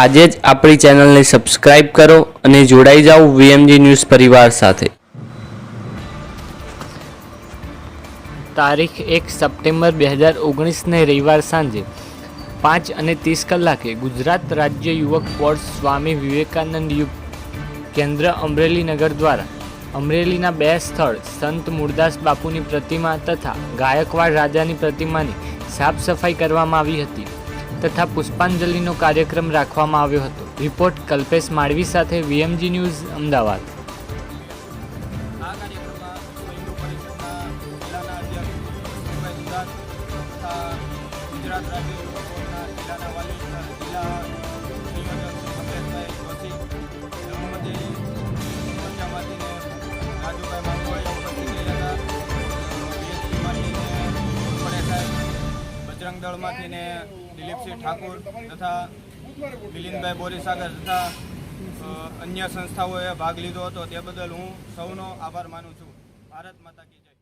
આજે જ આપણી ચેનલને સબસ્ક્રાઇબ કરો અને જોડાઈ જાઓ વીએમજી ન્યૂઝ પરિવાર સાથે. તારીખ એક સપ્ટેમ્બર બે હજાર ઓગણીસને રવિવાર સાંજે પાંચ અને ત્રીસ કલાકે ગુજરાત રાજ્ય યુવક બોર્ડ સ્વામી વિવેકાનંદ યુગ કેન્દ્ર અમરેલી નગર દ્વારા અમરેલીના બે સ્થળ સંત મૂળદાસ બાપુની પ્રતિમા તથા ગાયકવાડ રાજાની પ્રતિમાની સાફ સફાઈ કરવામાં આવી હતી. તથા પુષ્પાંજલિનો કાર્યક્રમ રાખવામાં આવ્યો હતો. રિપોર્ટ કલ્પેશ માળવી સાથે વીએમજી ન્યૂઝ, અમદાવાદ. ગુજરાત રાજ્ય જિલ્લાના બજરંગ ને દિલીપસિંહ ઠાકુર તથા મિલિંદભાઈ બોરીસાગર તથા અન્ય સંસ્થાઓએ ભાગ લીધો હતો તે બદલ હું સૌનો આભાર માનું છું ભારત માતા કી જય.